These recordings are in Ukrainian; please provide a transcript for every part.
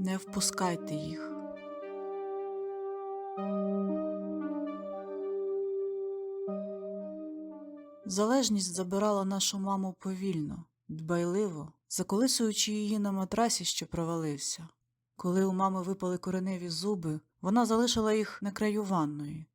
Не впускайте їх. Залежність забирала нашу маму повільно, дбайливо, заколисуючи її на матрасі, що провалився. Коли у мами випали кореневі зуби, вона залишила їх на краю ванної.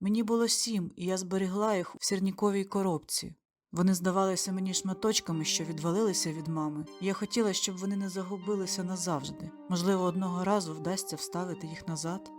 Мені було сім, і я зберігла їх в сірніковій коробці. Вони здавалися мені шматочками, що відвалилися від мами, я хотіла, щоб вони не загубилися назавжди. Можливо, одного разу вдасться вставити їх назад.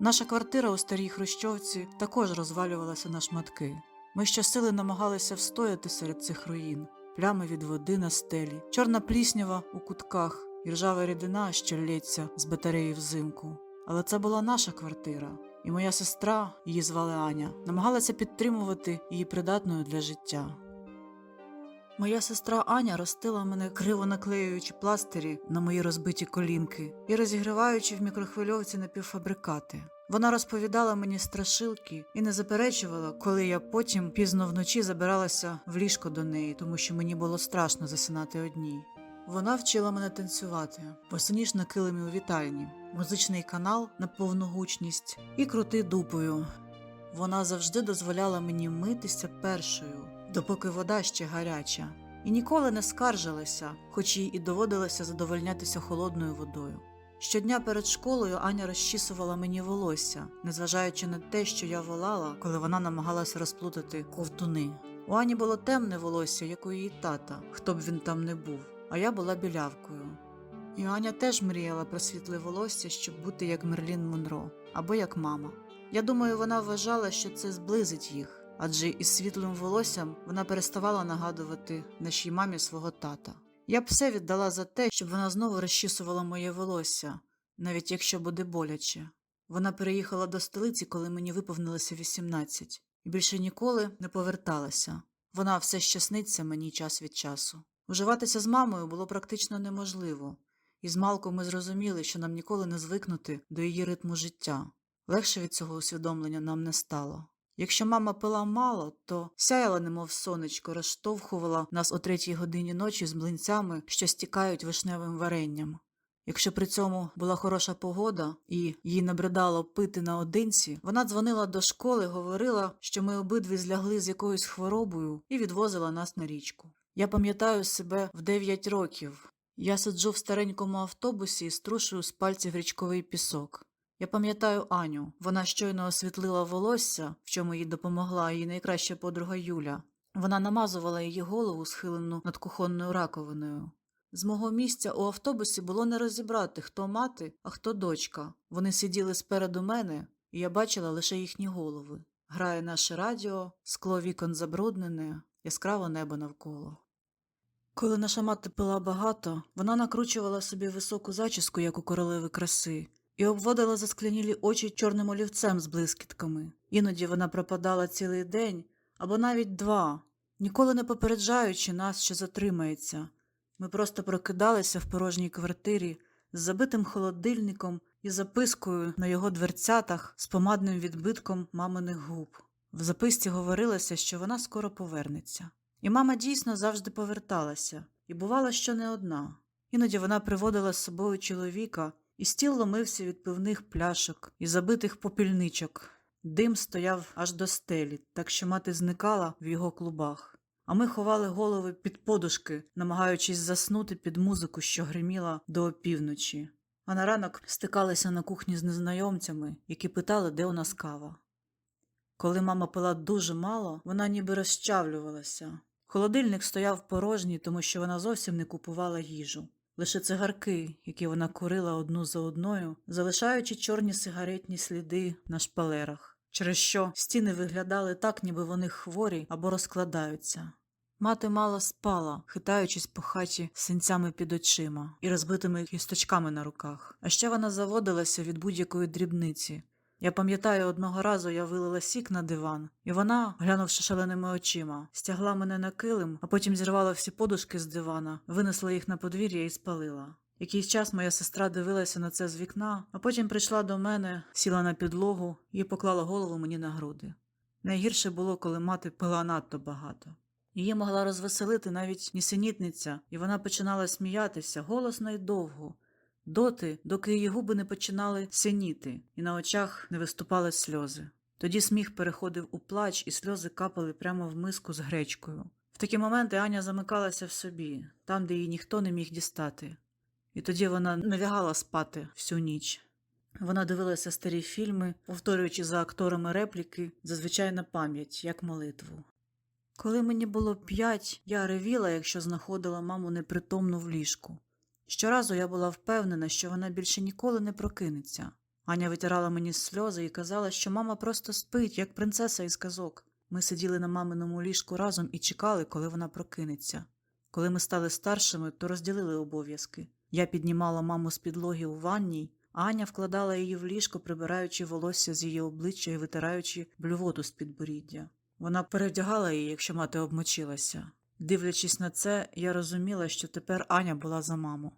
Наша квартира у старій Хрущовці також розвалювалася на шматки. Ми щосили намагалися встояти серед цих руїн, плями від води на стелі, чорна пліснява у кутках і ржава рідина, що лється з батареї взимку. Але це була наша квартира, і моя сестра, її звали Аня, намагалася підтримувати її придатною для життя. Моя сестра Аня ростила мене криво наклеюючи пластирі на мої розбиті колінки і розігріваючи в мікрохвильовці напівфабрикати. Вона розповідала мені страшилки і не заперечувала, коли я потім пізно вночі забиралася в ліжко до неї, тому що мені було страшно засинати одній. Вона вчила мене танцювати, босоніж на килимі у вітальні, музичний канал на повну гучність і крути дупою. Вона завжди дозволяла мені митися першою, допоки вода ще гаряча, і ніколи не скаржилася, хоч їй і доводилося задовольнятися холодною водою. Щодня перед школою Аня розчісувала мені волосся, незважаючи на те, що я волала, коли вона намагалася розплутати ковтуни. У Ані було темне волосся, як у її тата, хто б він там не був, а я була білявкою. І Аня теж мріяла про світле волосся, щоб бути як Мерлін Монро або як мама. Я думаю, вона вважала, що це зблизить їх, адже із світлим волоссям вона переставала нагадувати нашій мамі свого тата. Я б все віддала за те, щоб вона знову розчісувала моє волосся, навіть якщо буде боляче. Вона переїхала до столиці, коли мені виповнилося 18, і більше ніколи не поверталася. Вона все ще сниться мені час від часу. Уживатися з мамою було практично неможливо, і з Малком ми зрозуміли, що нам ніколи не звикнути до її ритму життя. Легше від цього усвідомлення нам не стало. Якщо мама пила мало, то сяяла, немов сонечко, розштовхувала нас о третій годині ночі з млинцями, що стікають вишневим варенням. Якщо при цьому була хороша погода і їй набридало пити наодинці, вона дзвонила до школи, говорила, що ми обидві злягли з якоюсь хворобою і відвозила нас на річку. Я пам'ятаю себе в дев'ять років. Я сиджу в старенькому автобусі і струшую з пальців річковий пісок. Я пам'ятаю Аню. Вона щойно освітлила волосся, в чому їй допомогла її найкраща подруга Юля. Вона намазувала її голову, схилену над кухонною раковиною. З мого місця у автобусі було не розібрати, хто мати, а хто дочка. Вони сиділи спереду мене, і я бачила лише їхні голови. Грає наше радіо, скло вікон забруднене, яскраве небо навколо. Коли наша мати пила багато, вона накручувала собі високу зачіску, як у королеви краси, і обводила засклянілі очі чорним олівцем з блискітками. Іноді вона пропадала цілий день або навіть два, ніколи не попереджаючи нас, що затримається. Ми просто прокидалися в порожній квартирі з забитим холодильником і запискою на його дверцятах з помадним відбитком маминих губ. В записці говорилося, що вона скоро повернеться. І мама дійсно завжди поверталася, і бувала, що не одна. Іноді вона приводила з собою чоловіка, і стіл ломився від пивних пляшок і забитих попільничок. Дим стояв аж до стелі, так що мати зникала в його клубах. А ми ховали голови під подушки, намагаючись заснути під музику, що гриміла до опівночі. А на ранок стикалися на кухні з незнайомцями, які питали, де у нас кава. Коли мама пила дуже мало, вона ніби розчавлювалася. Холодильник стояв порожній, тому що вона зовсім не купувала їжу. Лише цигарки, які вона курила одну за одною, залишаючи чорні сигаретні сліди на шпалерах, через що стіни виглядали так, ніби вони хворі або розкладаються. Мати мало спала, хитаючись по хаті синцями під очима і розбитими кісточками на руках. А ще вона заводилася від будь-якої дрібниці. Я пам'ятаю, одного разу я вилила сік на диван, і вона, глянувши шаленими очима, стягла мене на килим, а потім зірвала всі подушки з дивана, винесла їх на подвір'я і спалила. Якийсь час моя сестра дивилася на це з вікна, а потім прийшла до мене, сіла на підлогу і поклала голову мені на груди. Найгірше було, коли мати пила надто багато. Її могла розвеселити навіть нісенітниця, і вона починала сміятися голосно й довго, доти, доки її губи не починали сяніти, і на очах не виступали сльози. Тоді сміх переходив у плач, і сльози капали прямо в миску з гречкою. В такі моменти Аня замикалася в собі, там, де її ніхто не міг дістати. І тоді вона не лягала спати всю ніч. Вона дивилася старі фільми, повторюючи за акторами репліки, зазвичай на пам'ять, як молитву. Коли мені було п'ять, я ревіла, якщо знаходила маму непритомну в ліжку. Щоразу я була впевнена, що вона більше ніколи не прокинеться. Аня витирала мені сльози і казала, що мама просто спить, як принцеса із казок. Ми сиділи на маминому ліжку разом і чекали, коли вона прокинеться. Коли ми стали старшими, то розділили обов'язки. Я піднімала маму з підлоги у ванній, Аня вкладала її в ліжко, прибираючи волосся з її обличчя і витираючи блювоту з підборіддя. Вона перевдягала її, якщо мати обмочилася. Дивлячись на це, я розуміла, що тепер Аня була за маму.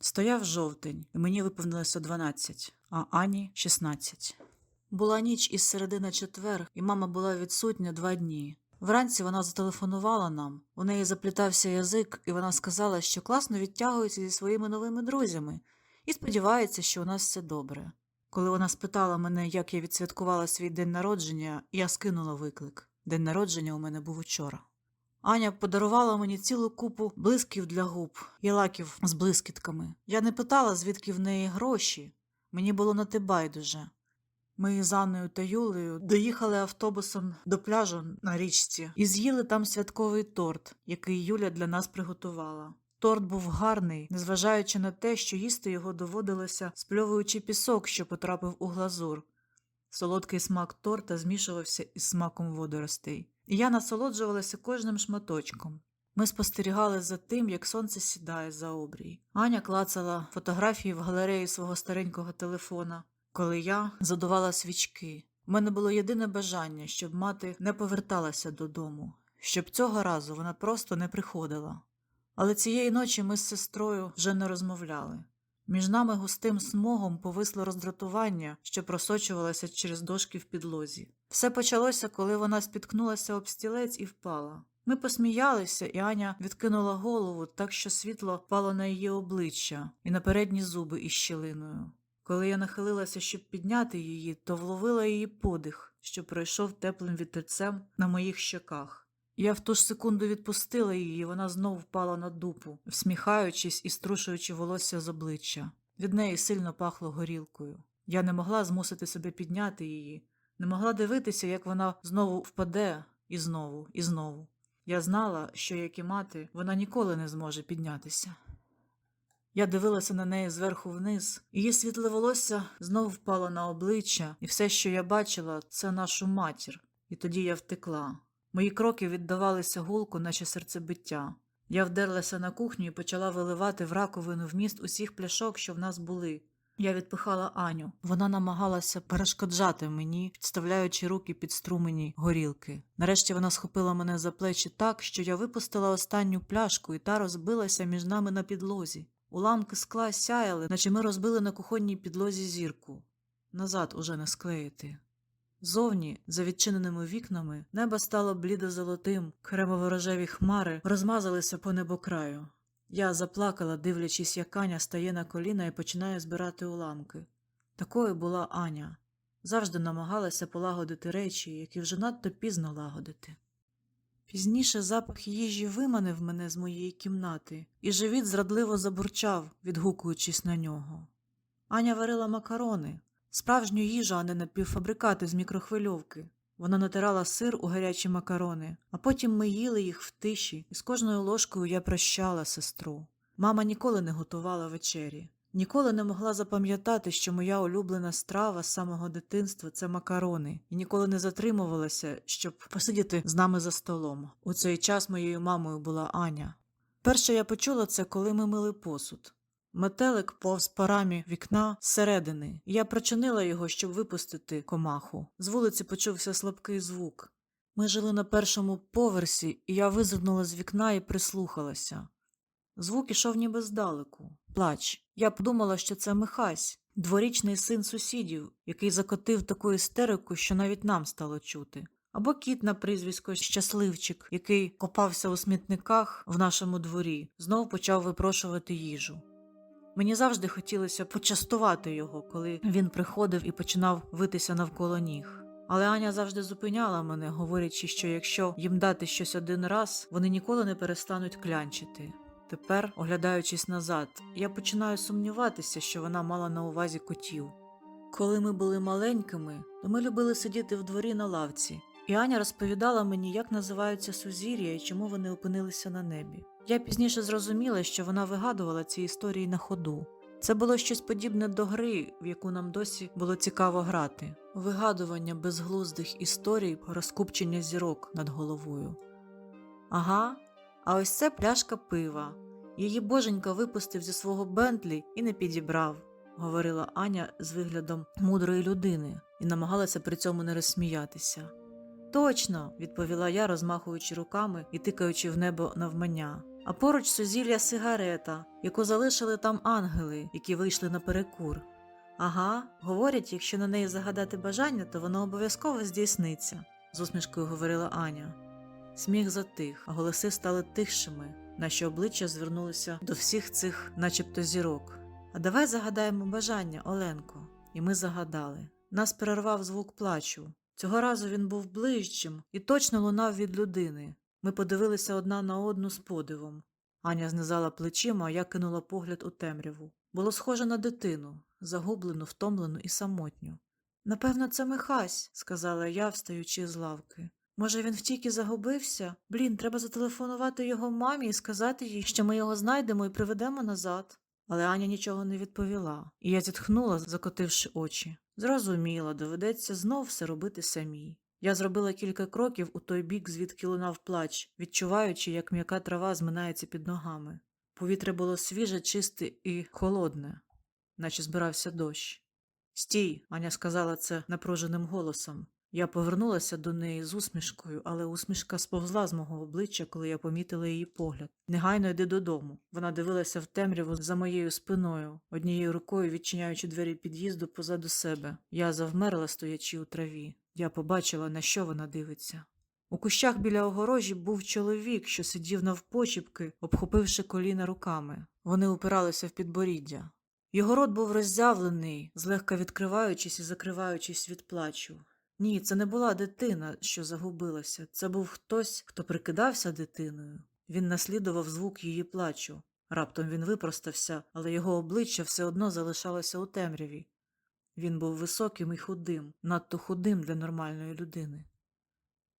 Стояв жовтень, і мені виповнилося 12, а Ані 16. Була ніч із середи на четвер, і мама була відсутня два дні. Вранці вона зателефонувала нам. У неї заплітався язик, і вона сказала, що класно відтягується зі своїми новими друзями, і сподівається, що у нас все добре. Коли вона спитала мене, як я відсвяткувала свій день народження, я скинула виклик. День народження у мене був учора. Аня подарувала мені цілу купу блисків для губ і лаків з блискітками. Я не питала, звідки в неї гроші. Мені було на те байдуже. Ми з Анною та Юлею доїхали автобусом до пляжу на річці і з'їли там святковий торт, який Юля для нас приготувала. Торт був гарний, незважаючи на те, що їсти його доводилося, спльовуючи пісок, що потрапив у глазур. Солодкий смак торта змішувався із смаком водоростей, я насолоджувалася кожним шматочком. Ми спостерігали за тим, як сонце сідає за обрій. Аня клацала фотографії в галереї свого старенького телефона, коли я задувала свічки. У мене було єдине бажання, щоб мати не поверталася додому, щоб цього разу вона просто не приходила. Але цієї ночі ми з сестрою вже не розмовляли. Між нами густим смогом повисло роздратування, що просочувалося через дошки в підлозі. Все почалося, коли вона спіткнулася об стілець і впала. Ми посміялися, і Аня відкинула голову так, що світло впало на її обличчя і на передні зуби із щілиною. Коли я нахилилася, щоб підняти її, то вловила її подих, що пройшов теплим вітерцем на моїх щоках. Я в ту ж секунду відпустила її, вона знов впала на дупу, всміхаючись і струшуючи волосся з обличчя. Від неї сильно пахло горілкою. Я не могла змусити себе підняти її, не могла дивитися, як вона знову впаде і знову, і знову. Я знала, що, як і мати, вона ніколи не зможе піднятися. Я дивилася на неї зверху вниз, її світле волосся знов впало на обличчя, і все, що я бачила, це нашу матір. І тоді я втекла. Мої кроки віддавалися гулку, наче серцебиття. Я вдерлася на кухню і почала виливати в раковину вміст усіх пляшок, що в нас були. Я відпихала Аню. Вона намагалася перешкоджати мені, підставляючи руки під струмені горілки. Нарешті вона схопила мене за плечі так, що я випустила останню пляшку, і та розбилася між нами на підлозі. Уламки скла сяяли, наче ми розбили на кухонній підлозі зірку. Назад уже не склеїти. Зовні, за відчиненими вікнами, небо стало блідо-золотим, кремово-рожеві хмари розмазалися по небокраю. Я заплакала, дивлячись, як Аня стає на коліна і починає збирати уламки. Такою була Аня. Завжди намагалася полагодити речі, які вже надто пізно лагодити. Пізніше запах їжі виманив мене з моєї кімнати, і живіт зрадливо забурчав, відгукуючись на нього. Аня варила макарони, справжню їжу, а не напівфабрикати з мікрохвильовки. Вона натирала сир у гарячі макарони, а потім ми їли їх в тиші, і з кожною ложкою я прощала сестру. Мама ніколи не готувала вечері, ніколи не могла запам'ятати, що моя улюблена страва з самого дитинства це макарони, і ніколи не затримувалася, щоб посидіти з нами за столом. У цей час моєю мамою була Аня. Перше я почула це, коли ми мили посуд. Метелик повз парамі вікна зсередини, я прочинила його, щоб випустити комаху. З вулиці почувся слабкий звук. Ми жили на першому поверсі, і я визирнула з вікна і прислухалася. Звук ішов ніби здалеку. Плач. Я подумала, що це Михась, дворічний син сусідів, який закотив таку істерику, що навіть нам стало чути. Або кіт на прізвисько Щасливчик, який копався у смітниках в нашому дворі, знов почав випрошувати їжу. Мені завжди хотілося почастувати його, коли він приходив і починав витися навколо ніг. Але Аня завжди зупиняла мене, говорячи, що якщо їм дати щось один раз, вони ніколи не перестануть клянчити. Тепер, оглядаючись назад, я починаю сумніватися, що вона мала на увазі котів. Коли ми були маленькими, то ми любили сидіти в дворі на лавці, і Аня розповідала мені, як називаються сузір'я і чому вони опинилися на небі. Я пізніше зрозуміла, що вона вигадувала ці історії на ходу. Це було щось подібне до гри, в яку нам досі було цікаво грати, вигадування безглуздих історій про розкупчення зірок над головою. Ага, а ось це пляшка пива. Її боженька випустив зі свого Бентлі і не підібрав, говорила Аня з виглядом мудрої людини і намагалася при цьому не розсміятися. Точно, відповіла я, розмахуючи руками і тикаючи в небо навмання. А поруч сузілля сигарета, яку залишили там ангели, які вийшли на перекур. Ага, говорять, якщо на неї загадати бажання, то воно обов'язково здійсниться, з усмішкою говорила Аня. Сміх затих, а голоси стали тихшими, наші обличчя звернулися до всіх цих, начебто, зірок. А давай загадаємо бажання, Оленко. І ми загадали. Нас перервав звук плачу. Цього разу він був ближчим і точно лунав від людини. Ми подивилися одна на одну з подивом. Аня знизала плечима, а я кинула погляд у темряву. Було схоже на дитину, загублену, втомлену і самотню. Напевно, це Михась, сказала я, встаючи з лавки. Може, він втік і загубився? Блін, треба зателефонувати його мамі і сказати їй, що ми його знайдемо і приведемо назад. Але Аня нічого не відповіла, і я зітхнула, закотивши очі. Зрозуміла, доведеться знов все робити самій. Я зробила кілька кроків у той бік, звідки лунав плач, відчуваючи, як м'яка трава зминається під ногами. Повітря було свіже, чисте і холодне, наче збирався дощ. Стій, Аня сказала це напруженим голосом. Я повернулася до неї з усмішкою, але усмішка сповзла з мого обличчя, коли я помітила її погляд. Негайно йди додому. Вона дивилася в темряву за моєю спиною, однією рукою відчиняючи двері під'їзду позаду себе. Я завмерла, стоячи у траві. Я побачила, на що вона дивиться. У кущах біля огорожі був чоловік, що сидів навпочіпки, обхопивши коліна руками. Вони упиралися в підборіддя. Його рот був роззявлений, злегка відкриваючись і закриваючись від плачу. Ні, це не була дитина, що загубилася. Це був хтось, хто прикидався дитиною. Він наслідував звук її плачу. Раптом він випростався, але його обличчя все одно залишалося у темряві. Він був високим і худим, надто худим для нормальної людини.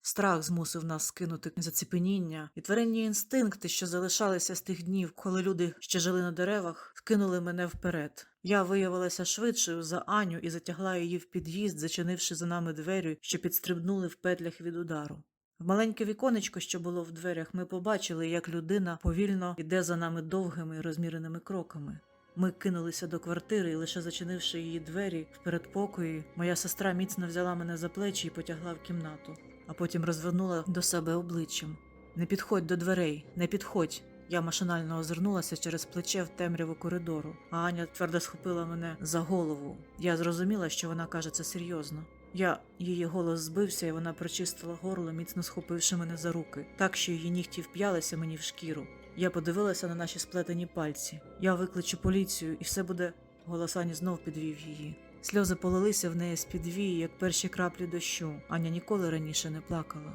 Страх змусив нас скинути заціпеніння, і тваринні інстинкти, що залишалися з тих днів, коли люди ще жили на деревах, скинули мене вперед. Я виявилася швидшою за Аню і затягла її в під'їзд, зачинивши за нами двері, що підстрибнули в петлях від удару. В маленьке віконечко, що було в дверях, ми побачили, як людина повільно йде за нами довгими розміреними кроками. Ми кинулися до квартири, і лише зачинивши її двері в передпокої, моя сестра міцно взяла мене за плечі і потягла в кімнату, а потім розвернула до себе обличчям. Не підходь до дверей, не підходь. Я машинально озирнулася через плече в темряву коридору, а Аня твердо схопила мене за голову. Я зрозуміла, що вона каже це серйозно. Я її голос збився, і вона прочистила горло, міцно схопивши мене за руки, так що її нігті вп'ялися мені в шкіру. Я подивилася на наші сплетені пальці. Я викличу поліцію, і все буде. Голос Ані знов підвів її. Сльози полилися в неї з-під вії, як перші краплі дощу. Аня ніколи раніше не плакала.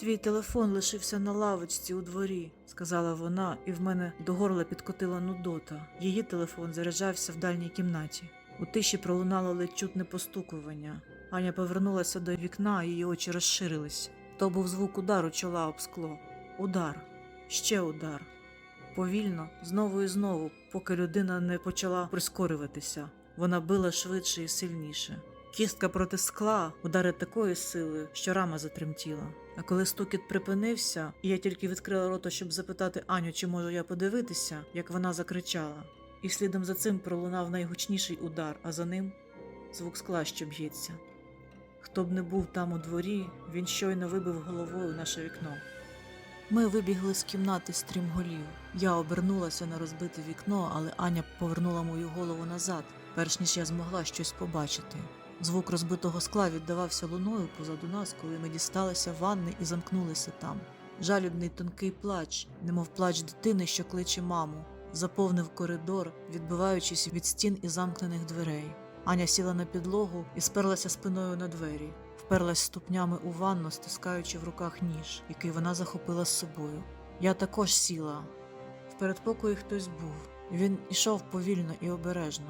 Твій телефон лишився на лавочці у дворі, сказала вона, і в мене до горла підкотила нудота. Її телефон заряджався в дальній кімнаті. У тиші пролунало ледь чутне постукування. Аня повернулася до вікна, її очі розширились. То був звук удару чола об скло. Удар, ще удар. Повільно, знову і знову, поки людина не почала прискорюватися. Вона била швидше і сильніше. Кістка проти скла удари такої сили, що рама затремтіла. А коли стукіт припинився, і я тільки відкрила рота, щоб запитати Аню, чи можу я подивитися, як вона закричала. І слідом за цим пролунав найгучніший удар, а за ним звук скла, що б'ється. Хто б не був там у дворі, він щойно вибив головою наше вікно. Ми вибігли з кімнати стрімголів. Я обернулася на розбите вікно, але Аня повернула мою голову назад, перш ніж я змогла щось побачити. Звук розбитого скла віддавався луною позаду нас, коли ми дісталися ванни і замкнулися там. Жалібний тонкий плач, немов плач дитини, що кличе маму. заповнив коридор, відбиваючись від стін і замкнених дверей. Аня сіла на підлогу і сперлася спиною на двері, вперлась ступнями у ванну, стискаючи в руках ніж, який вона захопила з собою. Я також сіла. В передпокої хтось був. Він ішов повільно і обережно.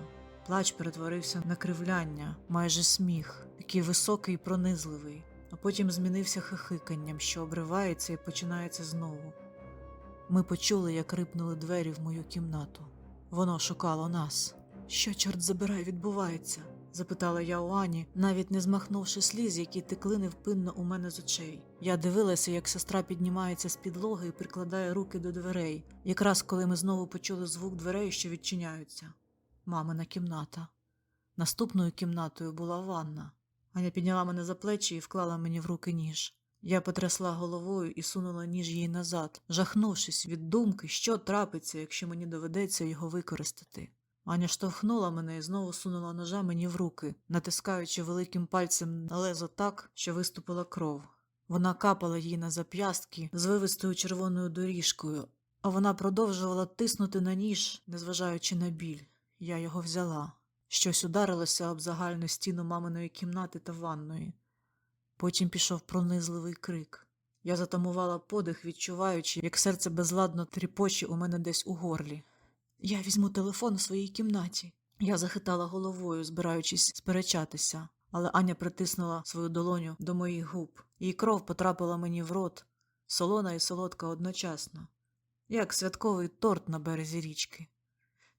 Плач перетворився на кривляння, майже сміх, такий високий і пронизливий, а потім змінився хихиканням, що обривається і починається знову. Ми почули, як рипнули двері в мою кімнату. Воно шукало нас. Що, чорт забирай, відбувається? Запитала я у Ані, навіть не змахнувши сліз, які текли невпинно у мене з очей. Я дивилася, як сестра піднімається з підлоги і прикладає руки до дверей, якраз коли ми знову почули звук дверей, що відчиняються. Мамина кімната. Наступною кімнатою була ванна. Аня підняла мене за плечі і вклала мені в руки ніж. Я потрясла головою і сунула ніж їй назад, жахнувшись від думки, що трапиться, якщо мені доведеться його використати. Аня штовхнула мене і знову сунула ножа мені в руки, натискаючи великим пальцем на лезо так, що виступила кров. Вона капала їй на зап'ястки з вивистою червоною доріжкою, а вона продовжувала тиснути на ніж, незважаючи на біль. Я його взяла. Щось ударилося об загальну стіну маминої кімнати та ванної. Потім пішов пронизливий крик. Я затамувала подих, відчуваючи, як серце безладно тріпоче у мене десь у горлі. Я візьму телефон у своїй кімнаті. Я захитала головою, збираючись сперечатися, але Аня притиснула свою долоню до моїх губ. Її кров потрапила мені в рот, солона і солодка одночасно, як святковий торт на березі річки.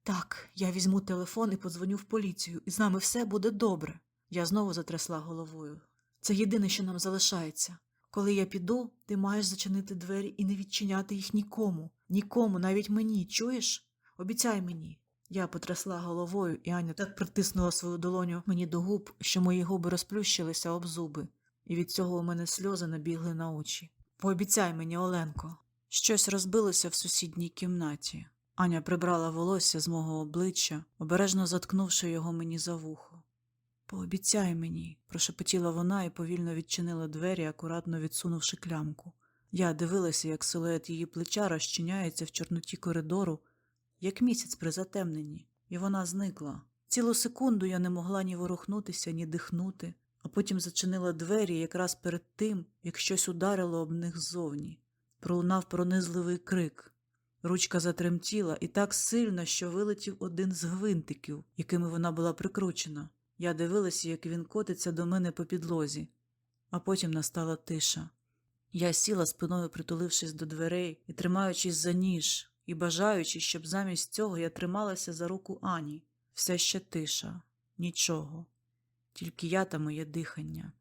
Так, я візьму телефон і подзвоню в поліцію, і з нами все буде добре. Я знову затрясла головою. Це єдине, що нам залишається. Коли я піду, ти маєш зачинити двері і не відчиняти їх нікому, нікому, навіть мені, чуєш? Обіцяй мені. Я потрясла головою, і Аня так притиснула свою долоню мені до губ, що мої губи розплющилися об зуби, і від цього у мене сльози набігли на очі. Пообіцяй мені, Оленко. Щось розбилося в сусідній кімнаті. Аня прибрала волосся з мого обличчя, обережно заткнувши його мені за вухо. Пообіцяй мені, прошепотіла вона і повільно відчинила двері, акуратно відсунувши клямку. Я дивилася, як силует її плеча розчиняється в чорноті коридору, як місяць при затемненні, і вона зникла. Цілу секунду я не могла ні ворухнутися, ні дихнути, а потім зачинила двері якраз перед тим, як щось ударило об них ззовні. Пролунав пронизливий крик. Ручка затремтіла і так сильно, що вилетів один з гвинтиків, якими вона була прикручена. Я дивилася, як він котиться до мене по підлозі, а потім настала тиша. Я сіла спиною, притулившись до дверей і тримаючись за ніж, і бажаючи, щоб замість цього я трималася за руку Ані. Все ще тиша, нічого, тільки я та моє дихання.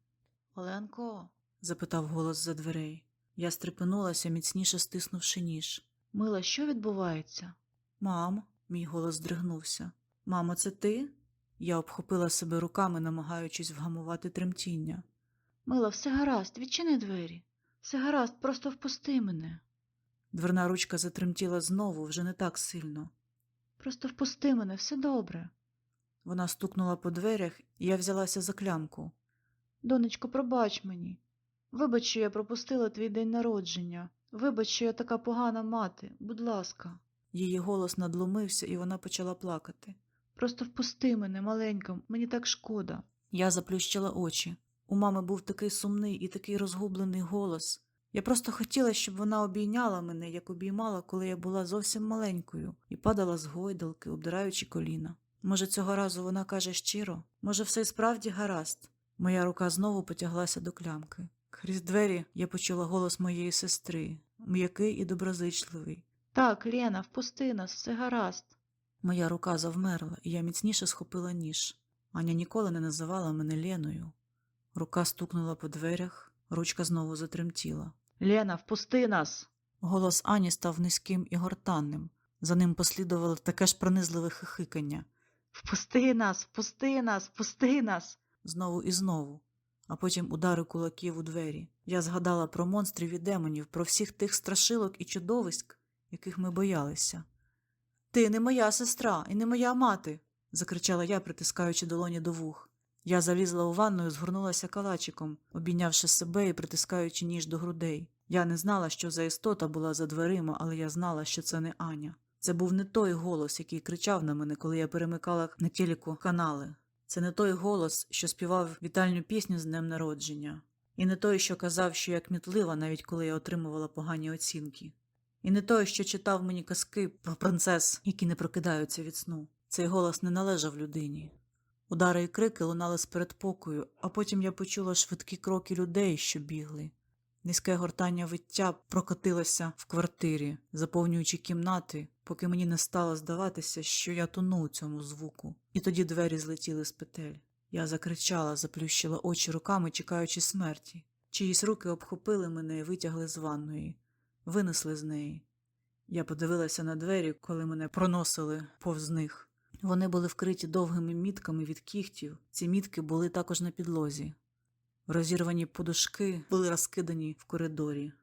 Оленко? запитав голос за дверей. Я стрепенулася, міцніше стиснувши ніж. Мила, що відбувається? Мам, мій голос здригнувся. Мамо, це ти? Я обхопила себе руками, намагаючись вгамувати тремтіння. Мила, все гаразд, відчини двері. Все гаразд, просто впусти мене. Дверна ручка затремтіла знову, вже не так сильно. Просто впусти мене, все добре. Вона стукнула по дверях, і я взялася за клямку. Донечко, пробач мені. Вибач, що я пропустила твій день народження. Вибач, що я така погана мати, будь ласка. Її голос надломився, і вона почала плакати. Просто впусти мене, маленька, мені так шкода. Я заплющила очі. У мами був такий сумний і такий розгублений голос. Я просто хотіла, щоб вона обійняла мене, як обіймала, коли я була зовсім маленькою, і падала з гойдалки, обдираючи коліна. Може, цього разу вона каже щиро, може, все справді гаразд. Моя рука знову потяглася до клямки. Крізь двері я почула голос моєї сестри, м'який і доброзичливий. Так, Лена, впусти нас, все гаразд. Моя рука завмерла, і я міцніше схопила ніж. Аня ніколи не називала мене Леною. Рука стукнула по дверях, ручка знову затремтіла. Лена, впусти нас. Голос Ані став низьким і гортанним. За ним послідувало таке ж пронизливе хихикання. Впусти нас, впусти нас, впусти нас. Знову і знову, а потім удари кулаків у двері. Я згадала про монстрів і демонів, про всіх тих страшилок і чудовиськ, яких ми боялися. Ти не моя сестра і не моя мати. закричала я, притискаючи долоні до вух. Я залізла у ванну і згорнулася калачиком, обійнявши себе і притискаючи ніж до грудей. Я не знала, що за істота була за дверима, але я знала, що це не Аня. Це був не той голос, який кричав на мене, коли я перемикала на телеку канали. Це не той голос, що співав вітальну пісню з днем народження, і не той, що казав, що я кмітлива, навіть коли я отримувала погані оцінки. І не той, що читав мені казки про принцес, які не прокидаються від сну. Цей голос не належав людині. Удари і крики лунали з передпокою, а потім я почула швидкі кроки людей, що бігли. Низьке гортання виття прокотилося в квартирі, заповнюючи кімнати, поки мені не стало здаватися, що я тону у цьому звуку. І тоді двері злетіли з петель. Я закричала, заплющила очі руками, чекаючи смерті. Чиїсь руки обхопили мене і витягли з ванної, винесли з неї. Я подивилася на двері, коли мене проносили повз них. Вони були вкриті довгими мітками від кігтів. Ці мітки були також на підлозі. Розірвані подушки були розкидані в коридорі.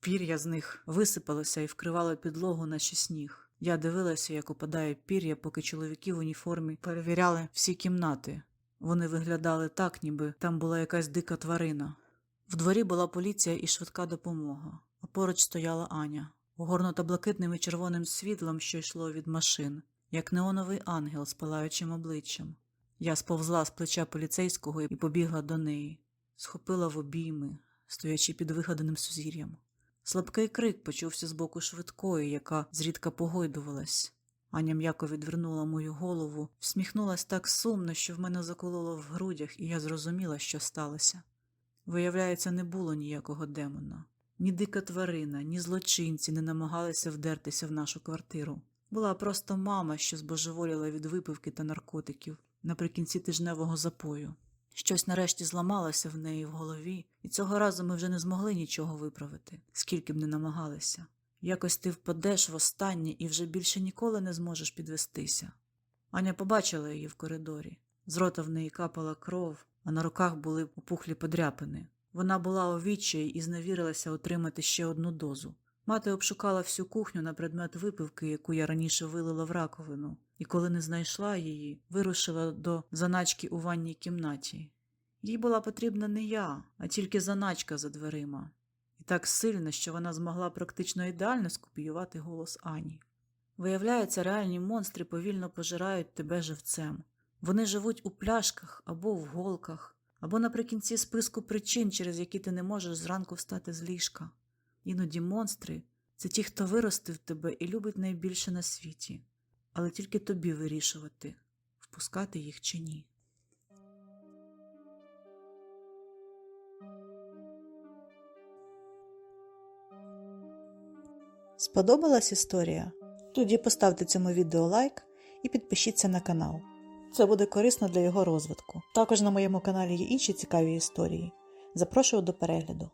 Пір'я з них висипалося і вкривало підлогу, наче сніг. Я дивилася, як опадає пір'я, поки чоловіки в уніформі перевіряли всі кімнати. Вони виглядали так, ніби там була якась дика тварина. В дворі була поліція і швидка допомога, а поруч стояла Аня, огорнута блакитним і червоним світлом, що йшло від машин, як неоновий ангел з палаючим обличчям. Я сповзла з плеча поліцейського і побігла до неї, схопила в обійми, стоячи під вигаданим сузір'ям. Слабкий крик почувся з боку швидкої, яка зрідка погойдувалась. Аня м'яко відвернула мою голову, всміхнулась так сумно, що в мене закололо в грудях, і я зрозуміла, що сталося. Виявляється, не було ніякого демона. Ні дика тварина, ні злочинці не намагалися вдертися в нашу квартиру. Була просто мама, що збожеволіла від випивки та наркотиків наприкінці тижневого запою. Щось нарешті зламалося в неї в голові, і цього разу ми вже не змогли нічого виправити, скільки б не намагалися. Якось ти впадеш в останнє і вже більше ніколи не зможеш підвестися. Аня побачила її в коридорі. З рота в неї капала кров, а на руках були опухлі подряпини. Вона була у відчаї і зневірилася отримати ще одну дозу. Мати обшукала всю кухню на предмет випивки, яку я раніше вилила в раковину, і коли не знайшла її, вирушила до заначки у ванній кімнаті. Їй була потрібна не я, а тільки заначка за дверима, і так сильна, що вона змогла практично ідеально скопіювати голос Ані. Виявляється, реальні монстри повільно пожирають тебе живцем. Вони живуть у пляшках або в голках, або наприкінці списку причин, через які ти не можеш зранку встати з ліжка. Іноді монстри це ті, хто виростив тебе і любить найбільше на світі, але тільки тобі вирішувати, впускати їх чи ні. Сподобалась історія? Тоді поставте цьому відео лайк і підпишіться на канал. Це буде корисно для його розвитку. Також на моєму каналі є інші цікаві історії. Запрошую до перегляду.